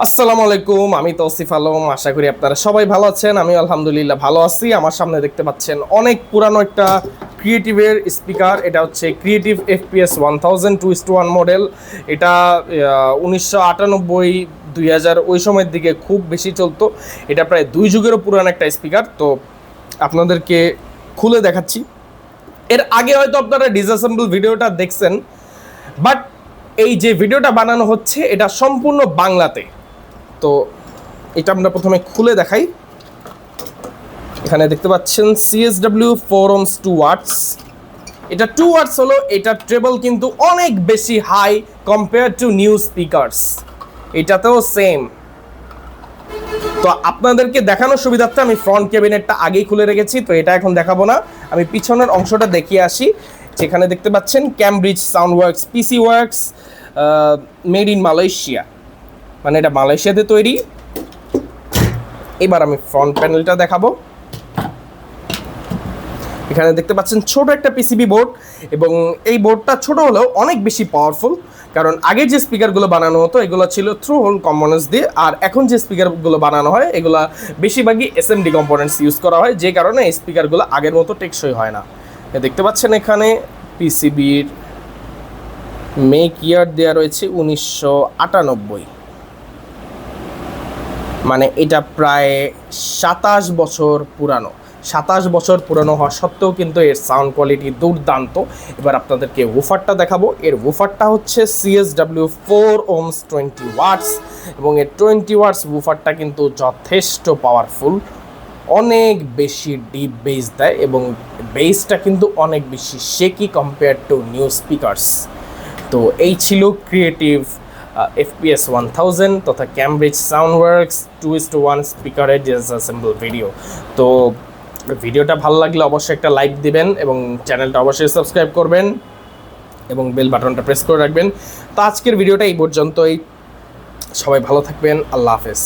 আসসালামু আলাইকুম, আমি তৌসিফ আলম, আশা করি আপনারা সবাই ভালো আছেন। আমি আলহামদুলিল্লাহ ভালো আছি। আমার সামনে দেখতে পাচ্ছেন অনেক পুরানো একটা ক্রিয়েটিভের স্পিকার এটা হচ্ছে Creative FPS one thousand two is to one model এটা উনিশশো আটানব্বই, দুই হাজার, ওই সময়ের দিকে খুব বেশি চলতো। এটা প্রায় দুই যুগেরও পুরানো একটা স্পিকার তো আপনাদেরকে খুলে দেখাচ্ছি। এর আগে হয়তো আপনারা ডিসঅ্যাসেম্বল ভিডিওটা দেখছেন, বাট এই যে ভিডিওটা বানানো হচ্ছে, এটা সম্পূর্ণ বাংলাতে। তো এটা আমরা প্রথমে খুলে দেখাই। এখানে দেখতে পাচ্ছেন সিএসডব্লিউ ফোরমস টু ওয়াটস এটা টু ওয়াটস হলো, এটা ট্রেবল কিন্তু অনেক বেশি high compare to new speakers এটাতেও সেম তো আপনাদেরকে দেখানোর সুবিধার্থে আমি ফ্রন্ট ক্যাবিনেটটা আগেই খুলে রেখেছি, তো এটা এখন দেখাবো না। আমি পিছনের অংশটা দেখিয়ে আসি। যেখানে দেখতে পাচ্ছেন Cambridge sound works PC works made in Malaysia মানে এটা মালয়েশিয়াতে তৈরি। এবার আমি ফ্রন্ট প্যানেলটা দেখাবো। এখানে দেখতে পাচ্ছেন ছোট একটা পিসিবি বোর্ড এবং এই বোর্ডটা ছোট হলেও অনেক বেশি পাওয়ারফুল কারণ আগের যে স্পিকারগুলো বানানো হতো, এগুলো ছিল থ্রু হোল কম্পোনেন্টস দিয়ে, আর এখন যে স্পিকারগুলো বানানো হয়, এগুলো বেশিরভাগই এসএমডি কম্পোনেন্টস ইউজ করা হয়, যে কারণে এই স্পিকারগুলো আগের মতো টেকসই হয় না। দেখতে পাচ্ছেন এখানে পিসিবির মেক ইয়ার দেওয়া রয়েছে উনিশশো আটানব্বই। মানে এটা প্রায় সাতাশ বছর পুরানো। সাতাশ বছর পুরানো হওয়া সত্ত্বেও কিন্তু এর সাউন্ড কোয়ালিটি দুর্দান্ত। এবার আপনাদেরকে ওফারটা দেখাবো। এর ওফারটা হচ্ছে CSW four ohms twenty watts এবং এর টোয়েন্টি ওয়াটস ওফারটা কিন্তু যথেষ্ট পাওয়ারফুল অনেক বেশি ডিপ বেস দেয় এবং বেসটা কিন্তু অনেক বেশি shaky compare to new speakers তো এই ছিল ক্রিয়েটিভ এফপিএস ওয়ান থাউজেন্ড তথা Cambridge Sound Works two is two one স্পিকারের ডিসঅ্যাসেম্বল ভিডিও তো ভিডিওটা ভালো লাগলে অবশ্যই একটা লাইক দিবেন এবং চ্যানেলটা অবশ্যই সাবস্ক্রাইব করবেন এবং বেল বাটনটা প্রেস করে রাখবেন। তো আজকের ভিডিওটা এই পর্যন্তই। সবাই ভালো থাকবেন। আল্লাহ হাফেজ।